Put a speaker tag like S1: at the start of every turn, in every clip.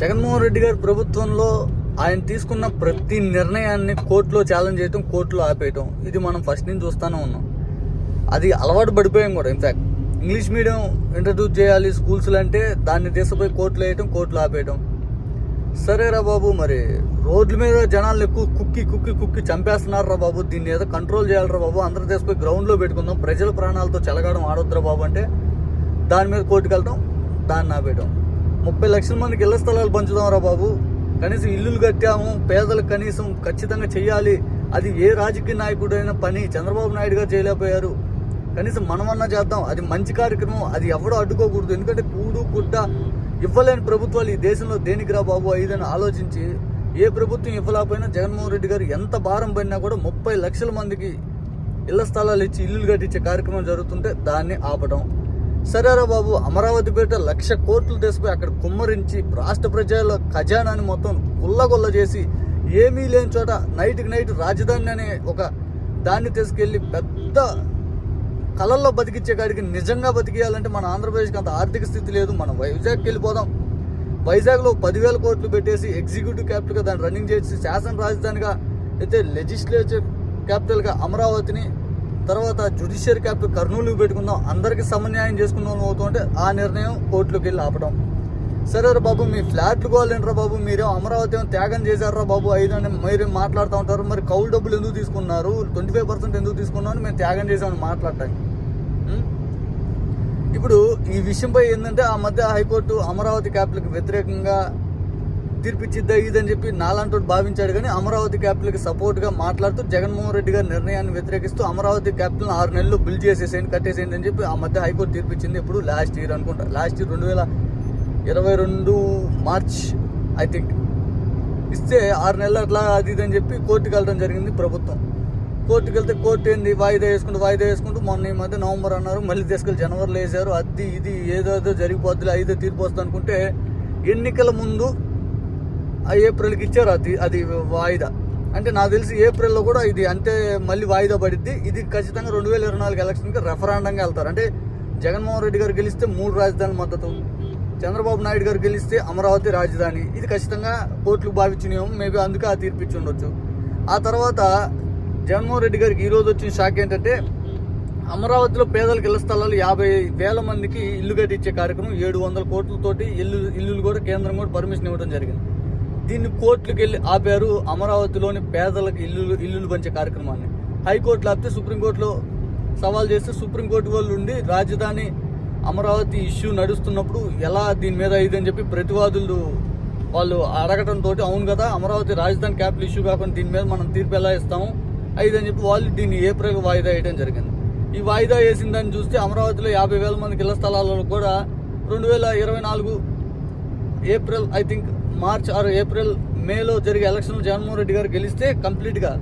S1: జగన్మోహన్ రెడ్డి గారి ప్రభుత్వంలో ఆయన తీసుకున్న ప్రతి నిర్ణయాన్ని కోర్టులో ఛాలెంజ్ చేయటం కోర్టులో ఆపేయటం. ఇది మనం ఫస్ట్ నుంచి చూస్తూనే ఉన్నాం. అది అలవాటు పడిపోయాం కూడా ఇన్ఫ్యాక్ట్ ఇంగ్లీష్ మీడియం ఇంట్రడ్యూస్ చేయాలి స్కూల్స్లో అంటే దాన్ని తీసుకుపోయి కోర్టులో వేయటం కోర్టులో ఆపేయటం. సరేరా బాబు మరి రోడ్ల మీద జనాలు ఎక్కువ కుక్కి కుక్కి కుక్కి చంపేస్తున్నారా బాబు. దీన్ని ఏదో కంట్రోల్ చేయాలరా బాబు. అందరూ తీసుకుపోయి గ్రౌండ్లో పెట్టుకుందాం. ప్రజల ప్రాణాలతో చెలగాడం ఆడొద్దురా బాబు అంటే దాని మీద కోర్టుకు వెళ్తాం దాన్ని ఆపేయటం. ముప్పై లక్షల మందికి ఇళ్ళ స్థలాలు పంచుదాంరా బాబు. కనీసం ఇల్లులు కట్టాము పేదలకు కనీసం ఖచ్చితంగా చేయాలి అది ఏ రాజకీయ నాయకుడైన పని చంద్రబాబు నాయుడు గారు చేయలేకపోయారు. కనీసం మనమన్నా చేద్దాం. అది మంచి కార్యక్రమం. అది ఎవడో అడ్డుకోకూడదు. ఎందుకంటే కూడు గుడ్డ ఇవ్వలేని ప్రభుత్వాలు ఈ దేశంలో దేనికి రా బాబు ఐదని ఆలోచించి ఏ ప్రభుత్వం ఇవ్వలేకపోయినా జగన్మోహన్ రెడ్డి గారు ఎంత భారం పడినా కూడా ముప్పై లక్షల మందికి ఇళ్ళ స్థలాలు ఇచ్చి ఇల్లులు కట్టించే కార్యక్రమం జరుగుతుంటే దాన్ని ఆపడం సరేరా బాబు అమరావతి పేట లక్ష కోట్లు తీసుకుపోయి అక్కడ కుమ్మరించి రాష్ట్ర ప్రజల ఖజానాని మొత్తం గుల్లగొల్ల చేసి ఏమీ లేని చోట నైట్కి నైట్ రాజధాని అనే ఒక దాన్ని తీసుకెళ్ళి పెద్ద కళల్లో బతికించే కాడికి నిజంగా బతికేయాలంటే మన ఆంధ్రప్రదేశ్కి అంత ఆర్థిక స్థితి లేదు. మనం వైజాగ్కి వెళ్ళిపోదాం. వైజాగ్లో పదివేల కోట్లు పెట్టేసి ఎగ్జిక్యూటివ్ క్యాపిటల్గా దాన్ని రన్నింగ్ చేసి శాసన రాజధానిగా అయితే లెజిస్లేచర్ క్యాపిటల్గా అమరావతిని తర్వాత జ్యుడిషియరీ క్యాప్ కర్నూలు పెట్టుకుందాం. అందరికీ సమన్యాయం చేసుకుందాం అవుతుంటే ఆ నిర్ణయం కోర్టులోకి వెళ్ళి ఆపడం. సరే రా బాబు మీ ఫ్లాట్లు కావాలంటారా బాబు? మీరేం అమరావతి ఏమో త్యాగం చేశారా బాబు? ఐదు అని మీరు మాట్లాడుతూ ఉంటారు. మరి కౌలు డబ్బులు ఎందుకు తీసుకున్నారు? ట్వంటీ ఫైవ్ పర్సెంట్ ఎందుకు తీసుకున్నారు? మేము త్యాగం చేసామని మాట్లాడటానికి ఇప్పుడు ఈ విషయంపై ఏంటంటే ఆ మధ్య హైకోర్టు అమరావతి క్యాపిటల్కి వ్యతిరేకంగా తీర్పిచ్చిద్దా ఇదని చెప్పి నాలాంటి భావించాడు కానీ అమరావతి క్యాపిటల్కి సపోర్ట్గా మాట్లాడుతూ జగన్మోహన్ రెడ్డి గారి నిర్ణయాన్ని వ్యతిరేకిస్తూ అమరావతి క్యాపిటల్ ఆరు నెలలు బిల్ చేసేసేయండి కట్టేసేయండి అని చెప్పి ఆ మధ్య హైకోర్టు తీర్పిచ్చింది ఇప్పుడు లాస్ట్ ఇయర్ అనుకుంటా. లాస్ట్ ఇయర్ రెండు వేల ఇరవై రెండు మార్చ్ ఐ థింక్ ఇస్తే ఆరు నెలలు అట్లా అది ఇది అని చెప్పి కోర్టుకి వెళ్ళడం జరిగింది ప్రభుత్వం. కోర్టుకి వెళ్తే కోర్టు ఏంది? వాయిదా వేసుకుంటూ వాయిదా వేసుకుంటూ మొన్న ఈ మధ్య నవంబర్ అన్నారు మళ్ళీ తీసుకెళ్ళి జనవరిలో వేసారు అది ఇది ఏదో ఏదో జరిగిపోద్ది ఐదో తీర్పు వస్తుంది అనుకుంటే ఎన్నికల ముందు ఏప్రిల్కి ఇచ్చారు అది అది వాయిదా. అంటే నాకు తెలిసి ఏప్రిల్లో కూడా ఇది అంతే మళ్ళీ వాయిదా పడిద్ది. ఇది ఖచ్చితంగా రెండు వేల ఇరవై నాలుగు ఎలక్షన్కి రెఫరాండంగా వెళ్తారు. అంటే జగన్మోహన్ రెడ్డి గారు గెలిస్తే మూడు రాజధానుల మద్దతు చంద్రబాబు నాయుడు గారు గెలిస్తే అమరావతి రాజధాని. ఇది ఖచ్చితంగా కోర్టులు భావించినేమో మేబీ అందుకే ఆ తీర్పు ఇచ్చి ఉండొచ్చు. ఆ తర్వాత జగన్మోహన్ రెడ్డి గారికి ఈరోజు వచ్చిన షాక్ ఏంటంటే అమరావతిలో పేదలకు ఇళ్ళ స్థలాలు యాభై వేల మందికి ఇల్లు కట్టించే కార్యక్రమం ఏడు వందల కోట్లతోటి ఇల్లు ఇల్లులు కూడా కేంద్రం కూడా పర్మిషన్ ఇవ్వడం జరిగింది. దీన్ని కోర్టులకు వెళ్ళి ఆపారు అమరావతిలోని పేదలకు ఇల్లులు ఇల్లులు పంచే కార్యక్రమాన్ని. హైకోర్టులో ఆపితే సుప్రీంకోర్టులో సవాల్ చేస్తే సుప్రీంకోర్టు వాళ్ళు ఉండి రాజధాని అమరావతి ఇష్యూ నడుస్తున్నప్పుడు ఎలా దీని మీద ఇదని చెప్పి ప్రతివాదులు వాళ్ళు అడగటంతో అవును కదా అమరావతి రాజధాని క్యాపిటల్ ఇష్యూ కాకుండా దీని మీద మనం తీర్పు ఎలా ఇస్తాము? అని చెప్పి వాళ్ళు దీన్ని ఏప్రిల్ వాయిదా వేయడం జరిగింది. ఈ వాయిదా వేసిందని చూస్తే అమరావతిలో యాభై వేల మందికి ఇళ్ళ స్థలాలలో కూడా రెండు వేల ఇరవై నాలుగు April I think March or April మేలో జరిగే ఎలక్షన్లు జగన్మోహన్ రెడ్డి గారు గెలిస్తే కంప్లీట్గా.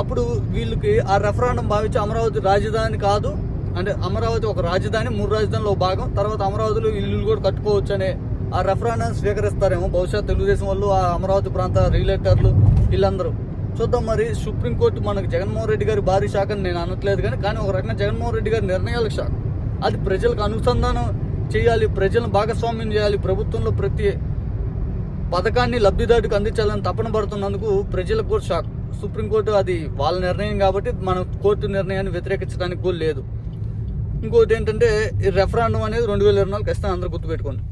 S1: అప్పుడు వీళ్ళకి ఆ రెఫరాండం భావించి అమరావతి రాజధాని కాదు అంటే అమరావతి ఒక రాజధాని మూడు రాజధానిలో భాగం. తర్వాత అమరావతిలో ఇల్లులు కూడా కట్టుకోవచ్చు అనే ఆ రెఫరాండం స్వీకరిస్తారేమో. బహుశా తెలుగుదేశం వాళ్ళు ఆ అమరావతి ప్రాంత రియలేటర్లు వీళ్ళందరూ. చూద్దాం మరి సుప్రీంకోర్టు మనకు జగన్మోహన్ రెడ్డి గారి భారీ షాక్ అని నేను అనట్లేదు కానీ కానీ ఒక రకంగా జగన్మోహన్ రెడ్డి గారి నిర్ణయాలకు షాక్. అది ప్రజలకు అనుసంధానం చేయాలి ప్రజలను భాగస్వామ్యం చేయాలి. ప్రభుత్వంలో ప్రతి పథకాన్ని లబ్ధిదారుడికి అందించాలని తపన పడుతున్నందుకు ప్రజలకు కూడా షాక్ సుప్రీంకోర్టు అది వాళ్ళ నిర్ణయం కాబట్టి మన కోర్టు నిర్ణయాన్ని వ్యతిరేకించడానికి కూడా లేదు. ఇంకోటి ఏంటంటే ఈ రెఫరాండం అనేది రెండు వేల ఇరవై నాలుగు ఖచ్చితంగా అందరూ గుర్తుపెట్టుకోండి.